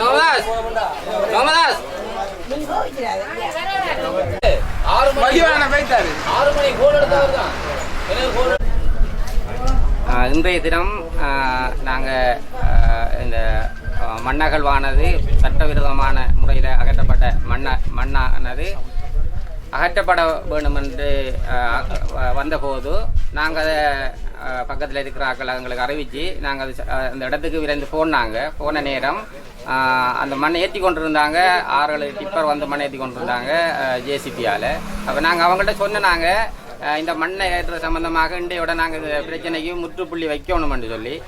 நோமதாஸ். நோமதாஸ். ஆறு மணி ஆறு மணி கோல் எடுத்தவர் இன்றைய தினம் நாங்கள் இந்த மண்ணகழ்வானது சட்டவிரோதமான முறையில் அகற்றப்பட்ட மண்ண மண்ணானது அகற்றப்பட வேண்டும் என்று வந்தபோது நாங்கள் அதை பக்கத்தில் இருக்கிற ஆக்கள் எங்களுக்கு அறிவித்து நாங்கள் அது ச- அந்த இடத்துக்கு விரைந்து போனாங்க. போன நேரம் அந்த மண்ணை ஏற்றி கொண்டிருந்தாங்க. இருந்தாங்க ஏழு டிப்பர் வந்து மண்ணை ஏற்றி கொண்டிருந்தாங்க ஜேசிபியால் அப்போ நாங்கள் அவங்கள்ட்ட சொன்னாங்க இந்த மண்ணை ஏற்ற சம்மந்தமாக இன்றையோட நாங்கள் இந்த பிரச்சனைக்கு முற்றுப்புள்ளி வைக்கணும்னு சொல்லி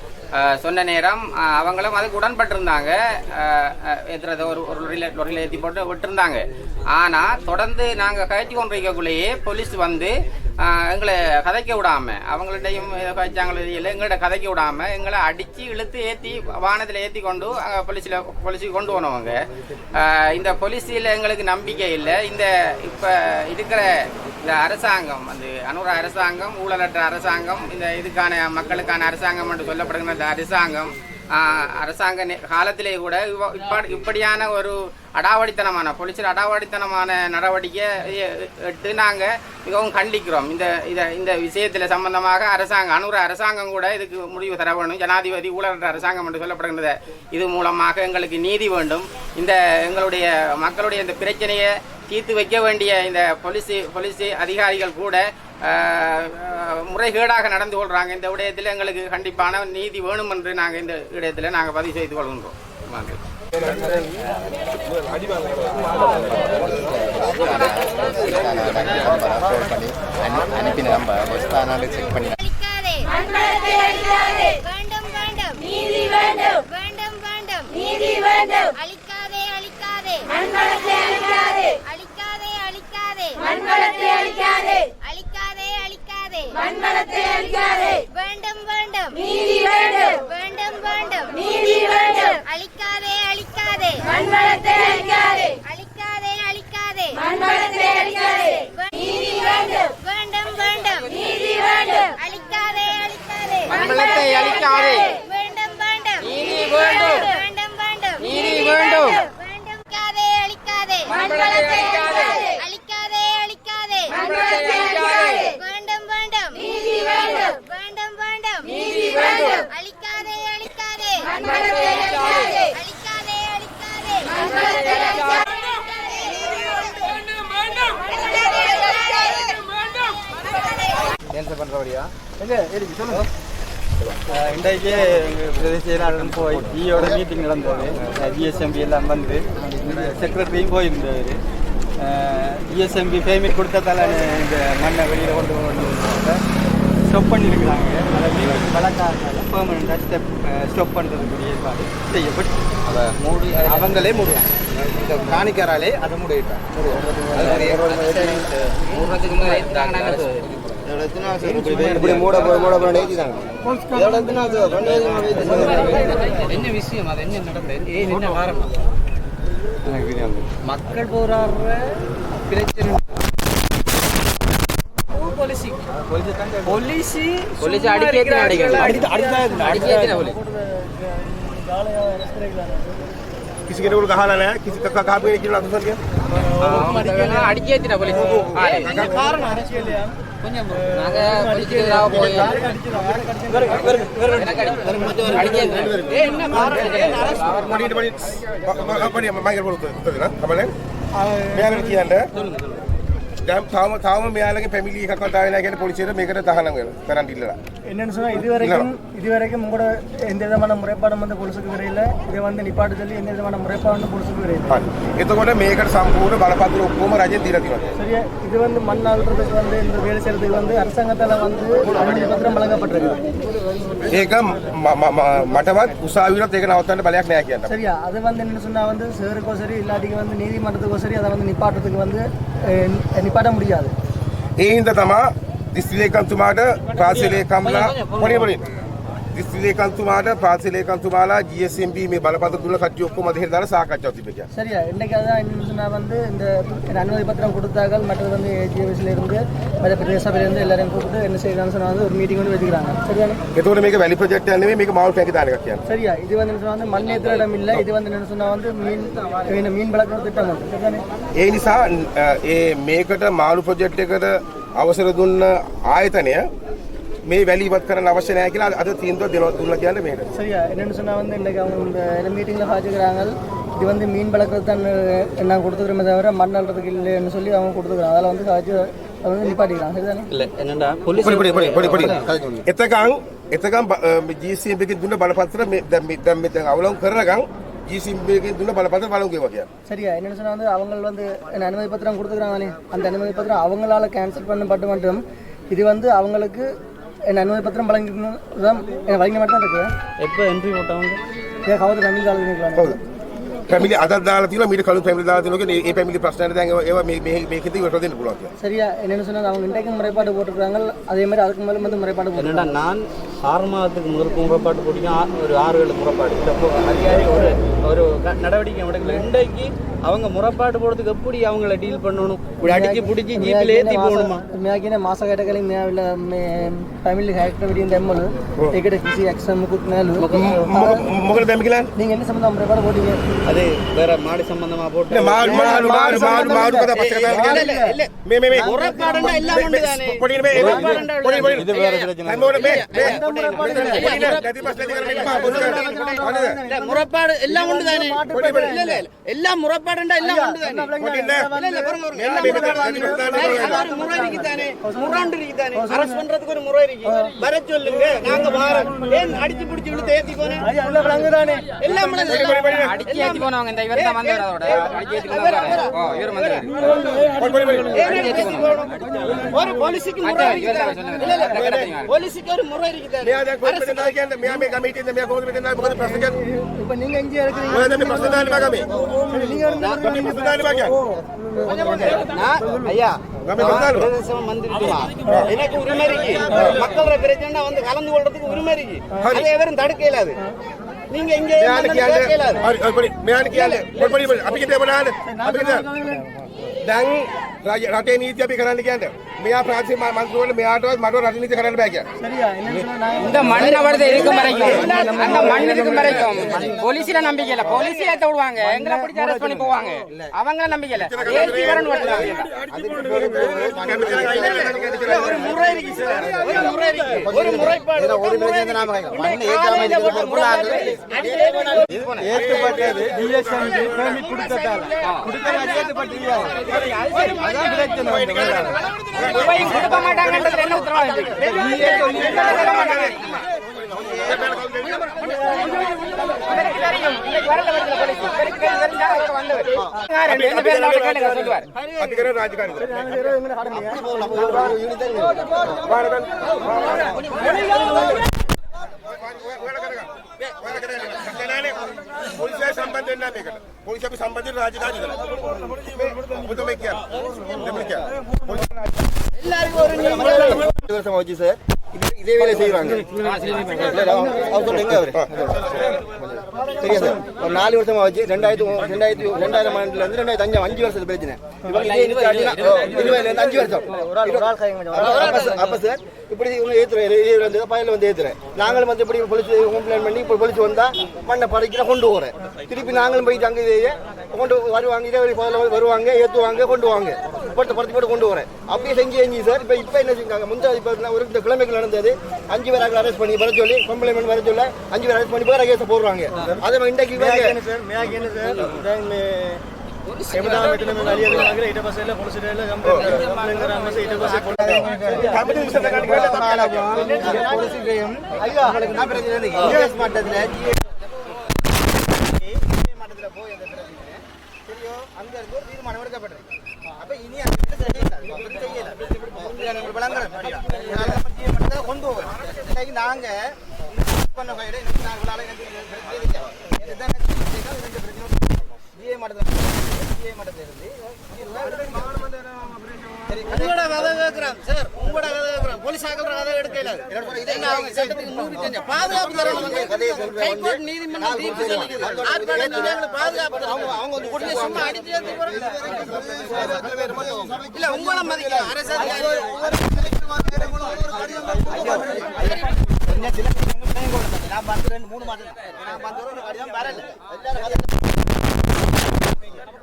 சொன்ன நேரம் அவங்களும் அதுக்கு உடன்பட்டிருந்தாங்க. ஏற்றுறத ஒரு ஒரு லொரியில் ஏற்றி போட்டு விட்டுருந்தாங்க. ஆனால் தொடர்ந்து நாங்கள் கயற்றி கொண்டிருக்கக்குள்ளேயே போலீஸ் வந்து எங்களை கதைக்க விடாமல் அவங்கள்ட்டையும் கதைச்சாங்களோ இல்லை. எங்கள்கிட்ட கதைக்க விடாமல் எங்களை அடித்து இழுத்து ஏற்றி வானத்தில் ஏற்றி கொண்டு அங்கே போலீஸில் போலீஸுக்கு கொண்டு போனவங்க. இந்த போலீஸில் எங்களுக்கு நம்பிக்கை இல்லை. இந்த இப்போ இருக்கிற இந்த அரசாங்கம் அந்த அனுர அரசாங்கம் ஊழலற்ற அரசாங்கம் இந்த இதுக்கான மக்களுக்கான அரசாங்கம் என்று சொல்லப்படுகிற இந்த அரசாங்கம் அரசாங்க காலத்திலே கூட இப்ப- இப்படியான ஒரு அடாவடித்தனமான பொலிசில் அடாவடித்தனமான நடவடிக்கை எடுத்து நாங்கள் மிகவும் கண்டிக்கிறோம். இந்த இதை இந்த விஷயத்தில் சம்பந்தமாக அரசாங்கம் அனுர அரசாங்கம் கூட இதுக்கு முடிவு தர வேண்டும். ஜனாதிபதி ஊழல் அரசாங்கம் என்று சொல்லப்படுகின்றது இது மூலமாக எங்களுக்கு நீதி வேண்டும். இந்த எங்களுடைய மக்களுடைய இந்த பிரச்சனையை தீர்த்து வைக்க வேண்டிய இந்த பொலிசி பொலிசி அதிகாரிகள் கூட முறைகேடாக நடந்து கொள்கிறாங்க இந்த விடயத்தில் எங்களுக்கு கண்டிப்பான நீதி வேணும் என்று நாங்கள் இந்த விடயத்தில் நாங்கள் பதிவு செய்து கொள்கின்றோம். அனுப்பின நம்ம செக் பண்ணி அளிக்காதே வேண்டும் வேண்டும் நீதி வேண்டும் வேண்டும் வேண்டும் நீதி வேண்டும் அளிக்காதே அளிக்காதே மண்வளத்தை அளிக்காதே அளிக்காதே அளிக்காதே மண்வளத்தை அளிக்காதே அளிக்காதே அளிக்காதே மண்வளத்தை அளிக்காதே வேண்டும் வேண்டும். நீதி வேண்டும். வேண்டும் வேண்டும். நீதி வேண்டும். அளிக்காதே அளிக்காதே மண்வளத்தை அளிக்காதே அளிக்காதே அளிக்காதே மண்வளத்தை அளிக்காதே நீதி வேண்டும். வேண்டும் வேண்டும். நீதி வேண்டும். அளிக்காதே அளிக்காதே மண்வளத்தை அளிக்காதே. வேண்டும் வேண்டும் நீதி வேண்டும். வேண்டும் வேண்டும் நீதி வேண்டும். வேண்டும் அளிக்காதே அளிக்காதே மண்வளத்தை அளிக்காதே அளிக்காதே அளிக்காதே மண்வளத்தை அளிக்காதே வேண்டும் வேண்டும் நீதி வேண்டும் வேண்டும் வேண்டும் நீதி வேண்டும் அளிக்காதே மண்வளத்தை அளிக்காதே கேன்சல் பண்றபடியா இன்றைக்கு எங்கள் பிரதேச செயலாளரும் போய் ஜியோட மீட்டிங் நடந்தது. ஜிஎஸ்எம்பி எல்லாம் வந்து செக்ரட்டரியும் போயிருந்தவர். ஜிஎஸ்எம்பி பேமெண்ட் கொடுத்ததால இந்த மண்ணை வெளியில் கொண்டு போக ஸ்டாப் பண்ணியிருக்கிறாங்க அதை பெர்மனண்டாக ஸ்டெப் ஸ்டாப் பண்ணுறதுக்குரிய ஏற்பாடு செய்யப்பட்டு அதை மூடி அவங்களே மூடுவாங்க இந்த காணிக்காராலே அதை மூடிட்டாங்க என்ன விஷயம்? அது என்ன நடந்தது என்ன காரணம்? மக்கள் போராடுற பிரச்சனை போலீசி போலீசி போலீஸ் அடிக்க அடிக்க அடிக்க किसी के रोल कहा ना है किसी का कहा पे किलो अफसर के அடிக்க ஏத்தின போலீஸ் கொஞ்சம் நாங்க போலீஸுக்கு போய் அடிக்க ஏ என்ன காரணம் படி படி படி மைக்கேல் போல උත්තර කමලෙන් මෙයාලට කියන්න දැන් තාම තාම මෙයාලගේ ෆැමිලි එකක් වතාව වෙලා කියන පොලිසියට මේකට තහනම් වෙලා කරන්ට් ඉල්ලලා என்னன்னு சொன்னால் இதுவரைக்கும் இதுவரைக்கும் உங்களோட எந்த விதமான முறைப்பாடும் வந்து பொலிசுக்கு வரையில் இதை வந்து நிப்பாட்டு சொல்லி எந்த விதமான முறைப்பாடும் பொலிசுக்கு வரையில் හරි එතකොට මේකට සම්පූර්ණ බලපත්‍ර ඔක්කොම රජෙන් දීලා තියෙනවා சரியா இது வந்து மண் அள்ளுறதுக்கு வந்து இந்த வேலை செய்யறதுக்கு வந்து அரசாங்கத்தால வந்து அனுமதி பத்திரம் வழங்கப்பட்டிருக்கு ඒක ම- ම- ම- මටවත් උසාවියටත් ඒක නවත්තන්න බලයක් නෑ කියන්න சரியா அது வந்து என்ன சொன்னா வந்து சேருக்கோ சரி இல்லாட்டிக்கு வந்து நீதிமன்றத்துக்கோ சரி அதை வந்து நிப்பாட்டுறதுக்கு வந்து அஹ், நிப்பாட்ட முடியாது ඒ හින්දා තමා දිස්ත්‍රික්කම්තුමාට ප්‍රාසලේ කම්ලා පොඩි පොඩි දිස්ත්‍රිලේකන්තුමාට පාසලේකන්තුමාලා GSMB මේ බලපත දුන්න කට්ටිය ඔක්කොම අධිහෙට දාලා සාකච්ඡාවක් තිබෙනවා. சரியா இன்னைக்கு அதான் என்னன்னு சொன்னா வந்து இந்த இந்த அனுமதி பத்திரம் கொடுத்தார்கள் மற்றது வந்து ஏஜிஎஸ்ல இருந்து மற்ற பிரதேச சபையில இருந்து எல்லாரையும் கூப்பிட்டு என்ன செய்யலாம்னு சொன்னா வந்து ஒரு மீட்டிங் வந்து வச்சுக்கிறாங்க சரியா එතකොට මේක වැලි ප්‍රොජෙක්ට් එක නෙමෙයි මේක මාවුල් ටැංකිය දාන එකක් කියන්නේ. சரியா இது வந்து என்ன சொன்னா வந்து மண் ஏத்துற இடம் இல்ல இது வந்து என்ன சொன்னா வந்து மீன் இந்த மீன் வளர்க்குற திட்டம் வந்து சரிதானே ඒ නිසා අ, ඒ මේකට මාළු ප්‍රොජෙක්ට් එකට අවසර දුන්න ආයතනය මේ වැලි ඉවත් කරන්න අවශ්‍ය නැහැ කියලා අද තීන්දුවක් දෙනවා දුන්නා කියන්නේ මේකට. சரியா என்னன்னு சொன்னா வந்து இன்னைக்கு அவங்க இந்த மீட்டிங்ல பாத்துக்கிறாங்க இது வந்து மீன் வளர்க்குறது தான் நான் கொடுத்துக்கிறோமே தவிர மண் அள்ளுறதுக்கு இல்லைன்னு சொல்லி அவங்க கொடுத்துக்கிறாங்க அதில் வந்து காய்ச்சி அதை வந்து நிப்பாட்டிக்கிறாங்க சரிதானே இல்லை என்னடா போலீஸ் පොඩි පොඩි පොඩි පොඩි පොඩි. එතකන් එතකන් GCMB එකෙන් දුන්න බලපත්‍ර මේ දැන් මේ දැන් මෙතන අවලංගු කරනකන් GCMB එකෙන් දුන්න බලපත්‍ර වලංගු ඒවා කියන්නේ. சரியா என்னன்னு சொன்னா வந்து அவங்க வந்து என்ன அனுமதி பத்திரம் கொடுத்துக்கிறாங்களே அந்த அனுமதி பத்திரம் அவங்களால கேன்சல் பண்ணப்பட்டு மட்டும் இது வந்து அவங்களுக்கு என்ன அனுமதி பத்திரம் வழங்கிக்கணும் தான் வழங்க மட்டும் தான் இருக்கு எப்போ என்ட்ரி போட்டவங்க ஏன் கவுது தமிழ் காலேஜ் හවුද? පැමිලි අදත් දාලා තියෙනවා මීට කලින් පැමිලි දාලා තියෙනවා ඒ පැමිලි ප්‍රශ්නට දැන් ඒවා- ඒවා මේ මේ මේකෙදි විතර දෙන්න පුළුවන් කියලා. சரியா என்னன்னு சொன்னா அவங்க இன்றைக்கும் முறைப்பாடு போட்டிருக்காங்க அதே மாதிரி அதுக்கு மேலும் வந்து முறைப்பாடு என்னடா போட்டிருக்காங்க நான் ஆறு மாதத்துக்கு முதற்கு முறைப்பாடு போட்டிங்க ஒரு ஆறு ஏழு முறைப்பாடு இந்த போ- அதிகாரி ஒரு ஒரு நடவடிக்கை எடுக்கல. இன்றைக்கு அவங்க முறைப்பாடு போடுறதுக்கு எப்படி அவங்கள டீல் பண்ணணும்? இப்படி அடிச்சு பிடிச்சி ஜீப்பில் ஏற்றி போகணுமா? மேக்கின மாச கட்டக்கலை மேவில் தமிழ் ஹேக்டவிடி இந்த எம்எல் டிக்கெட் கிசி எக்ஸம் குட்னாலு முகல் தமிழ்ல நீங்கள் என்ன சம்பந்தம் முறைப்பாடு போட்டீங்க? அது வேற மாடு சம்பந்தமாக போட்டு மாடு எல்லாம் ஒன்று தானே இல்ல இல்ல எல்லாம் முறைப்பாடுண்டா எல்லாம் ஒன்று தானே இல்ல இல்ல பாருங்க ஒரு முறை இருக்கு. ஒரு முறை இருக்கு இப்ப நீங்க உங்களுடைய எனக்கு உரிமை இருக்கு மக்களோட பிரச்சனை வந்து கலந்து கொள்றதுக்கு உரிமை இருக்கு அதை எவரும் தடுக்க இயலாது நீங்க இங்க மேலுக்கு மேலுக்கு அப்படிக்கிட்டே அப்படிக்கிட்டே இயலாது හරි හරි පොඩි මෙයාට කියන්නේ පොඩි පොඩි පොඩි අපි කිව්වේ මොනවාද අපි කිව්වේ දැන් රජ- රටේ නීති අපි කරන්න කියන්නේ මෙයා ප්‍රාදේශීය ම- මන්ත්‍රීවරුන්ට මෙයාටවත් මටවත් රට නීති කරන්න බෑ කියන්නේ சரியா என்னன்னு சொன்னா நாங்க இந்த மண் அவரது இருக்கும் வரைக்கும் அந்த மண் இருக்கும் வரைக்கும் போலீஸ்ல நம்பிக்கை இல்ல போலீஸ் ஏத்த விடுவாங்க எங்களை பிடிச்சி அரெஸ்ட் பண்ணி போவாங்க அவங்கள நம்பிக்கை இல்ல ஏற்றி வரணும் ஒரு முறை இருக்கு சார் ஒரு முறை இருக்கு ஒரு முறைப்பாடு ஒரு முறை ஏற்றுப்பட்டது டிஎஸ்எம்பி பெர்மிட் கொடுத்ததால கொடுத்ததால ஏற்றுப்பட்டீங்க வேற. கொடுக்க மாட்டாங்கன்றது என்ன உத்தரவாதம்? पोलिस संबंधित ना बेकल पोलिस भी संबंधित राजकारण வருஷம் வச்சு சார் இதே வேலை செய்வாங்க சார் ஒரு நாலு வருஷமா வச்சு ரெண்டாயிரத்தி ரெண்டாயிரத்தி ரெண்டாயிரம் ஆண்டுல இருந்து ரெண்டாயிரத்தி அஞ்சு அஞ்சு வருஷத்து பிரச்சனை. இருந்து அஞ்சு வருஷம். அப்ப சார், இப்படி இவங்க ஏத்துறேன் ஏழு வந்து பயில வந்து ஏத்துறேன் நாங்களும் வந்து இப்படி போலீஸ் கம்ப்ளைண்ட் பண்ணி இப்போ போலீஸ் வந்தா மண்ணை பறிக்கிற கொண்டு போறேன். திருப்பி நாங்களும் போயிட்டு அங்கே கொண்டு வருவாங்க இதே வழி முதல்ல வருவாங்க ஏத்துவாங்க கொண்டு வாங்க படத்தை படத்து போட்டு கொண்டு வரேன். அப்படியே செஞ்சு செஞ்சு சார் இப்போ இப்போ என்ன செஞ்சாங்க? முந்தா இப்போ ஒரு இந்த கிழமைகள் நடந்தது. அஞ்சு பேர் அரெஸ்ட் பண்ணி வர சொல்லி கம்ப்ளைண்ட் வர சொல்ல அஞ்சு பேர் அரெஸ்ட் பண்ணி போய் கேஸ் போடுறாங்க. அதே மாதிரி இன்றைக்கு சார்? சரியோ அங்க இருந்து தீர்மானம் எடுக்கப்பட்டிருக்கு. அப்ப இனி அந்த பிரச்சனை செய்யல. அப்ப செய்யல. விளங்குறது. கொண்டு போவோம் இன்னைக்கு நாங்க பண்ண ஃபைல இன்னைக்கு நான் இவ்வளவு எனக்கு இதுதான் பிரச்சனை. இருந்து உங்களோட கதை கேட்கிறேன் சார் உங்களோட கதை கேட்கிறேன் போலீஸ் எடுக்கல பாதுகாப்பு தரணும் நீதிமன்றம் தீர்ப்பு பாதுகாப்பு அவங்க வந்து சும்மா அடிச்சு போறாங்க இல்ல உங்களை நான் பத்து ரெண்டு மூணு மாதம் நான் பத்து கடிதம் வரல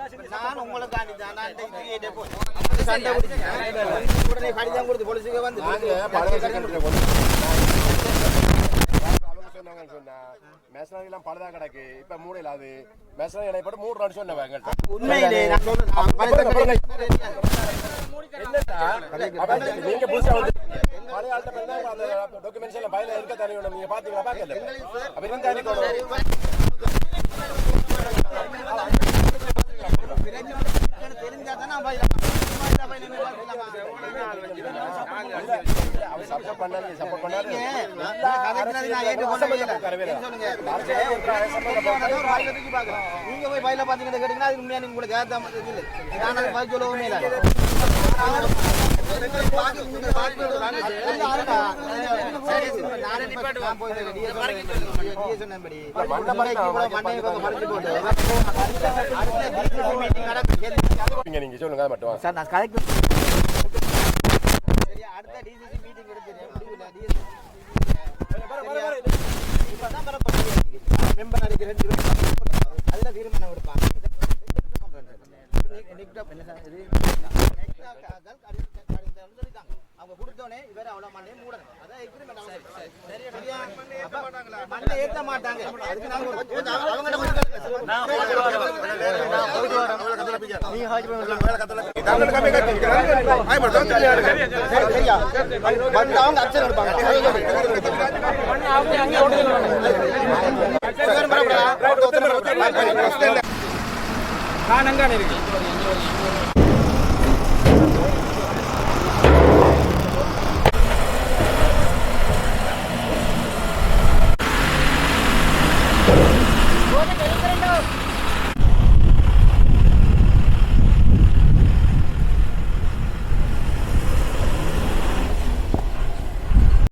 நான் தான். இந்த போய் சண்டை உடனே கடிதம் கொடுத்து போலீஸுக்கு வந்து சொன்னாங்கன்னு சொன்னா மேசனரி எல்லாம் பழுதா கிடக்கு. இப்ப மூடையில அது. மேசனரி இடைப்பட்டு மூணு ரன் சொன்னவங்க உண்மையிலே நான் சொல்றேன். அப்ப நீங்க புதுசா வந்து பழைய ஆள்கிட்ட போய் தான் அந்த டாக்குமெண்ட்ஸ் எல்லாம் பயில இருக்க தனியோட நீங்க பாத்தீங்களா? பாக்கல. அப்ப இருந்தா நீங்க போய் பயில பாத்தீங்கன்னா கேட்டீங்கன்னா அது உண்மையா நீங்க கூட கேட்டா மட்டும் இல்லை. நான் பதில் இல்லை. நீங்க நீங்க சொல்லுங்க மட்டும் சார் நான் கதைக்கு சரியா அடுத்த டிசிசி மீட்டிங் எடுத்துறேன் முடிவில் டிஎஸ்சி இப்பதான் பரப்ப மெம்பர் அன்னைக்கு ரெண்டு பேரும் அதுல தீர்மானம் எடுப்பாங்க. என்ன சார் இது? அவங்க கொடுத்தோடனே இவர அவ்வளவு மூடணும் அதான் எக்ரிமெண்ட் மண்ணை மாட்டாங்க அதுக்கு நாங்க அவங்க அச்சர் எடுப்பாங்க இருக்கு